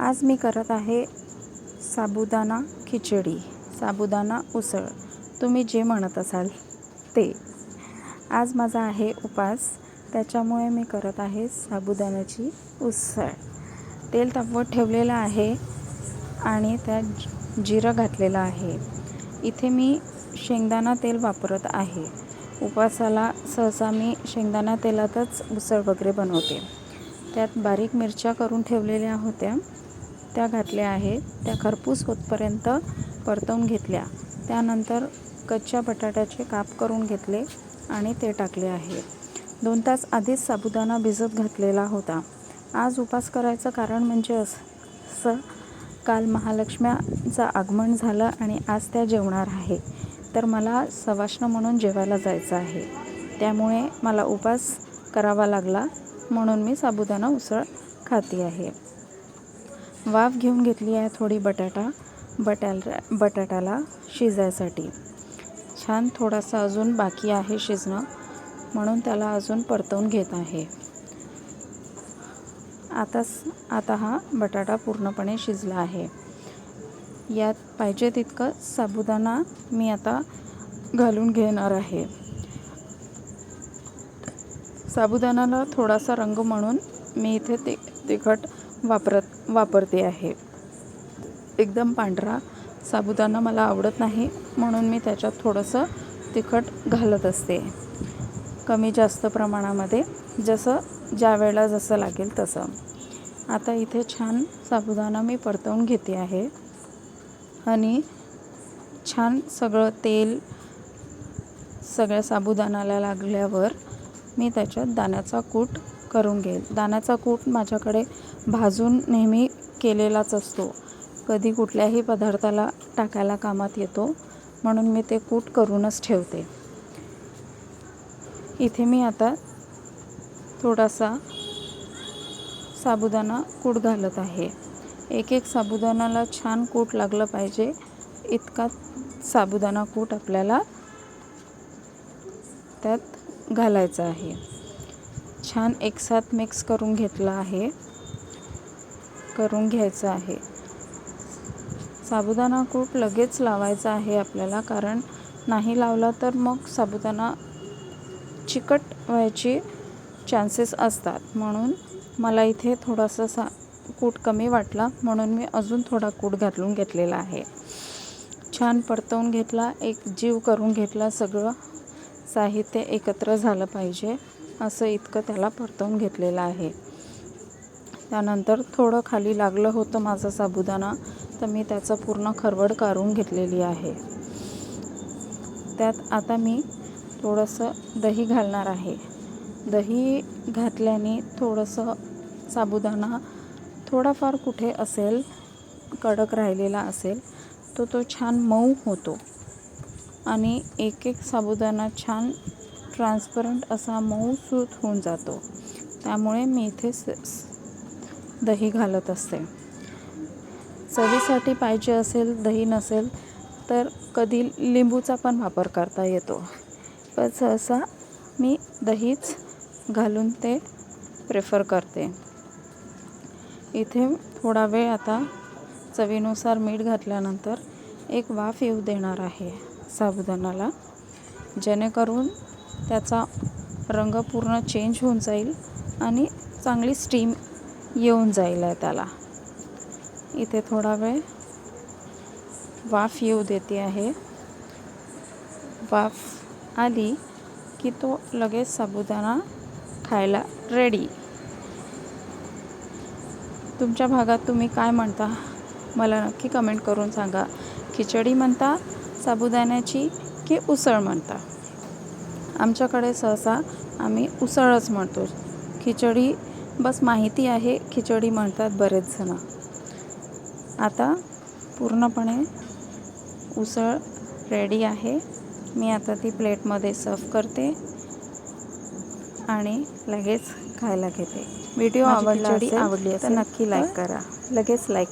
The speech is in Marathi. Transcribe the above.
आज मी करत आहे साबुदाणा खिचडी साबुदाणा उसळ. तुम्ही जे म्हणत असाल ते. आज माझा आहे उपास. त्याच्यामुळे मी करत आहे साबुदाण्याची उसळ. तेल तापवत ठेवलेलं आहे आणि त्यात जिरं घातलेलं आहे. इथे मी शेंगदाणा तेल वापरत आहे. उपवासाला सहसा मी शेंगदाणा तेलातच उसळ वगैरे बनवते. त्यात बारीक मिरच्या करून ठेवलेल्या होत्या. त्या घातल्या आहेत. त्या खरपूस होतपर्यंत परतवून घेतल्या. त्यानंतर कच्च्या बटाट्याचे काप करून घेतले आणि ते टाकले आहे. दोन तास आधीच साबुदाणा भिजत घातलेला होता. आज उपास करायचं कारण म्हणजे असं. काल महालक्ष्म्याचं आगमन झालं आणि आज त्या जेवणार आहे. तर मला सवाष्ण म्हणून जेवायला जायचं आहे. त्यामुळे मला उपास करावा लागला म्हणून मी साबुदाणा उसळ खाते आहे. वाफ घेऊन घेतली आहे थोडी बटाटा बटाला बटाट्याला शिजायसाठी. छान थोडासा अजून बाकी आहे शिजणं म्हणून त्याला अजून परतवून घेत आहे. आता आता हा बटाटा पूर्णपणे शिजला आहे. यात पाहिजे तितकं साबुदाणा मी आता घालून घेणार आहे. साबुदाणाला थोडासा रंग म्हणून मी इथे ते तिखट वापरत वापरते आहे. एकदम पांढरा साबुदाणा मला आवडत नाही म्हणून मी त्याच्यात थोडंसं तिखट घालत असते. कमी जास्त प्रमाणामध्ये जसं ज्या वेळेला जसं लागेल तसं. आता इथे छान साबुदाणा मी परतवून घेते आहे. आणि छान सगळं तेल सगळ्या साबुदाणाला लागल्यावर मी त्याच्यात दाण्याचा कूट करून घेईल. दाण्याचा कूट माझ्याकडे भाजून नेहमी केलेलाच असतो. कधी कुठल्याही पदार्थाला टाकायला कामात येतो म्हणून मी ते कूट करूनच ठेवते. इथे मी आता थोडासा साबुदाणा कूट घालत आहे. एक एक साबुदाणाला छान कूट लागलं पाहिजे. इतका साबुदाणा कूट आपल्याला त्यात घालायचा आहे. छान एकसाथ मिक्स करून घेतला आहे. करून घ्यायचं आहे. साबुदाणा कूट लगेच लावायचा आहे आपल्याला कारण नाही लावला तर मग साबुदाणा चिकट व्हायची चान्सेस असतात. म्हणून मला इथे थोडासा सा कूट कमी वाटला म्हणून मी अजून थोडा कूट घालून घेतलेला आहे. छान परतवून घेतला एक जीव करून घेतला सगळं साहित्य एकत्र झालं पाहिजे. असं इतकं त्याला परतवून घेतलेलं आहे. त्यानंतर थोडं खाली लागलं होतं माझा साबुदाणा तर मी त्याचं पूर्ण खरवड काढून घेतलेली आहे. त्यात आता मी थोडंसं दही घालणार आहे. दही घातल्याने थोडंसं साबुदाणा थोडाफार कुठे असेल कडक राहिलेला असेल तो तो छान मऊ होतो. आणि एक एक साबुदाणा छान ट्रान्सपरंट असा मऊ सूत होऊन जातो. त्यामुळे मी इथे स- दही घालत असते. चवीसाठी पाहिजे असेल दही नसेल तर कधी लिंबूचा पण वापर करता येतो. पण सहसा मी दहीच घालून ते प्रेफर करते. इथे थोडा वेळ आता चवीनुसार मीठ घातल्यानंतर एक वाफ येऊ देणार आहे साबुदाणाला. जेणेकरून त्याचा रंग पूर्ण चेंज होऊन जाईल आणि चांगली स्टीम येऊन जाईल आहे त्याला. इथे थोडा वेळ वाफ येऊ देते आहे. वाफ आली की तो लगेच साबुदाणा खायला रेडी तुमच्या भागात तुम्ही काय म्हणता? मला नक्की कमेंट करून सांगा. खिचडी म्हणता साबुदाण्याची की उसळ म्हणता? आमच्याकडे सहसा आम्ही उसळच म्हणतो. खिचडी बस माहिती आहे खिचडी म्हणतात बरेच जण. आता पूर्णपणे उसळ रेडी आहे. मी आता ती प्लेटमध्ये सर्व करते आणि लगेच खायला घेते. व्हिडिओ आवडला आवडली तर नक्की लाईक करा. लगेच लाईक